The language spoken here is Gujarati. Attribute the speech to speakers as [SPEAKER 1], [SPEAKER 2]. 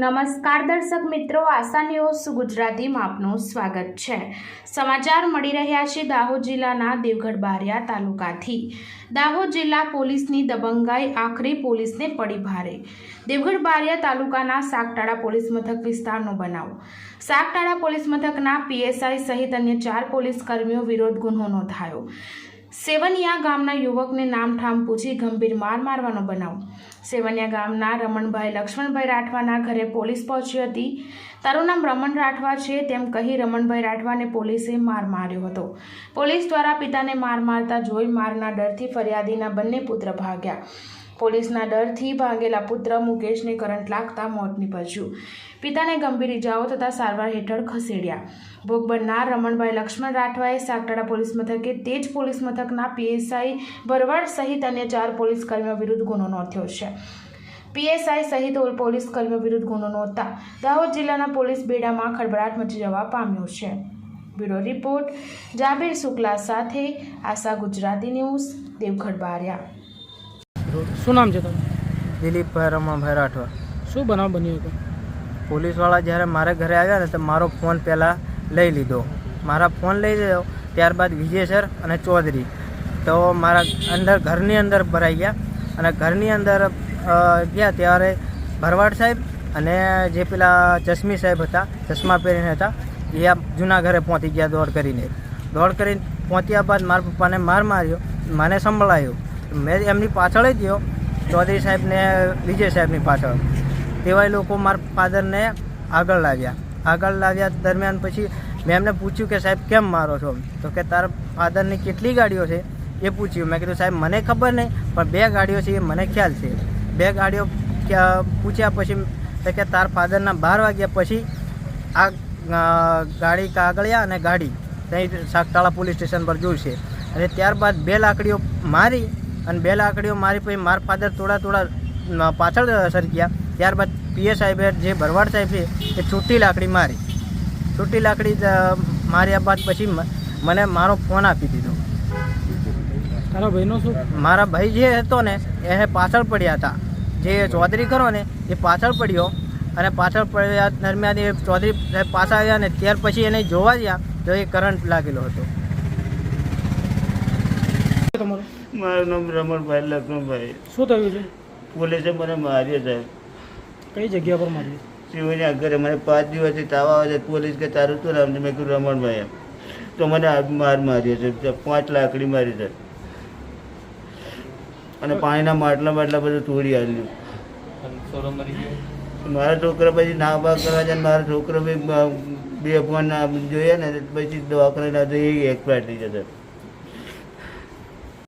[SPEAKER 1] નમસ્કાર દર્શક મિત્રો, આશા ન્યૂઝ ગુજરાતીમાં આપનું સ્વાગત છે. સમાચાર મળી રહ્યા છે દાહોદ જિલ્લાના દેવગઢ બારિયા તાલુકાથી. દાહોદ જિલ્લા પોલીસની દબંગાઈ આખરી પોલીસને પડી ભારે. દેવગઢ બારિયા તાલુકાના સાગટાળા પોલીસ મથક વિસ્તારનો બનાવ. સાગટાળા પોલીસ મથકના પીએસઆઈ સહિત અન્ય ચાર પોલીસ કર્મીઓ વિરોધ ગુનો નોંધાયો. સેવનિયા ગામના યુવકને નામઠામ પૂછી ગંભીર માર મારવાનો બનાવ. સેવનિયા ગામના રમણભાઈ, લક્ષ્મણભાઈ રાઠવાના ઘરે પોલીસ પહોંચી હતી. તારું નામ રમણ રાઠવા છે તેમ કહી રમણભાઈ રાઠવાને પોલીસે માર માર્યો હતો. પોલીસ દ્વારા પિતાને માર મારતા જોઈ મારના ડરથી ફરિયાદીના બંને પુત્ર ભાગ્યા. પોલીસના ડરથી ભાંગેલા પુત્ર મુકેશને કરંટ લાગતા મોત નીપજ્યું. પિતાને ગંભીર ઇજાઓ થતાં સારવાર હેઠળ ખસેડ્યા. ભોગ બનનાર રમણભાઈ લક્ષ્મણ રાઠવાએ સાગટાડા પોલીસ મથકે તેજ પોલીસ મથકના પીએસઆઈ ભરવાડ સહિત અન્ય ચાર પોલીસ કર્મીઓ વિરુદ્ધ ગુનો નોંધ્યો છે. પીએસઆઈ સહિત પોલીસ કર્મીઓ વિરુદ્ધ ગુનો નોંધતા દાહોદ જિલ્લાના પોલીસ બેડામાં ખળભળાટ મચી જવા પામ્યો છે. બ્યુરો રિપોર્ટ, જાબીર શુક્લા સાથે આશા ગુજરાતી ન્યૂઝ દેવગઢ બારિયા.
[SPEAKER 2] શું નામ છે તમારું?
[SPEAKER 3] દિલીપભાઈ રમણભાઈ રાઠવા
[SPEAKER 2] શું બનાવ બન્યો હતો?
[SPEAKER 3] પોલીસવાળા જ્યારે મારા ઘરે આવ્યા ને તો મારો ફોન પહેલાં લઈ લીધો. મારા ફોન લઈ લીધો ત્યારબાદ વિજય સર અને ચૌધરી. તો મારા અંદર ઘરની અંદર ભરાઈ ગયા અને ઘરની અંદર ગયા ત્યારે ભરવાડ સાહેબ અને જે પેલા ચશ્મી સાહેબ હતા ચશ્મા પહેરીને હતા એ આ જૂના ઘરે પહોંચી ગયા દોડ કરીને. દોડ કરીને પહોંચ્યા બાદ મારા પપ્પાને માર માર્યો મને સંભળાયો. મેં એમની પાછળ જ ગયો, ચૌધરી સાહેબને વિજય સાહેબની પાછળ. તેવાય લોકો મારા ફાધરને આગળ લાવ્યા. આગળ લાવ્યા દરમિયાન પછી મેં એમને પૂછ્યું કે, સાહેબ, કેમ મારો છો? તો કે, તારા ફાધરની કેટલી ગાડીઓ છે? એ પૂછ્યું. મેં કીધું, સાહેબ, મને ખબર નહીં, પણ બે ગાડીઓ છે એ મને ખ્યાલ છે. બે ગાડીઓ પૂછ્યા પછી તો કે, તાર ફાધરના બાર વાગ્યા પછી આ ગાડી કાગળિયા અને ગાડી ત્યાં સાગતાળા પોલીસ સ્ટેશન પર જોઈશે અને ત્યારબાદ બે લાકડીઓ મારી અને બે લાકડીઓ મારી પછી મારા ફાધર થોડા થોડા પાછળ સરી ગયા. ત્યારબાદ પીએ સાહેબે જે ભરવાડ સાહેબ છે એ છૂટી લાકડી મારી. છૂટી લાકડી માર્યા બાદ પછી મને મારો ફોન આપી દીધો.
[SPEAKER 2] તારા ભાઈનો શું?
[SPEAKER 3] મારા ભાઈ જે હતો ને એ પાછળ પડ્યા હતા. જે ચૌધરી ખરો ને એ પાછળ પડ્યો. અને પાછળ પડ્યા દરમિયાન એ ચૌધરી પાછા આવ્યા ને ત્યાર પછી એને જોવા ગયા તો એ કરંટ લાગેલો હતો.
[SPEAKER 2] તમારું?
[SPEAKER 4] મારું નામ રમણભાઈ લક્ષ્મણભાઈ.
[SPEAKER 2] શું થયું છે?
[SPEAKER 4] પોલીસે મને માર્યો સાહેબ
[SPEAKER 2] કઈ જગ્યા પર મારી
[SPEAKER 4] શિવની આગળ મને પાંચ દિવસથી તાવ આવે છે પોલીસ કે તારું શું નામ છે? મેં કીધું રમણભાઈ એમ તો મને માર માર્યો છે પાંચ લાકડી મારી છે. અને પાણીના માટલા માટલા બધું તોડી આવ્યું મારા છોકરા પછી ના બા કરવા જાય મારા છોકરો બી બે ફોન જોઈએ ને પછી દવાખાને ના તો એ એક્સપાયર થઈ જશે.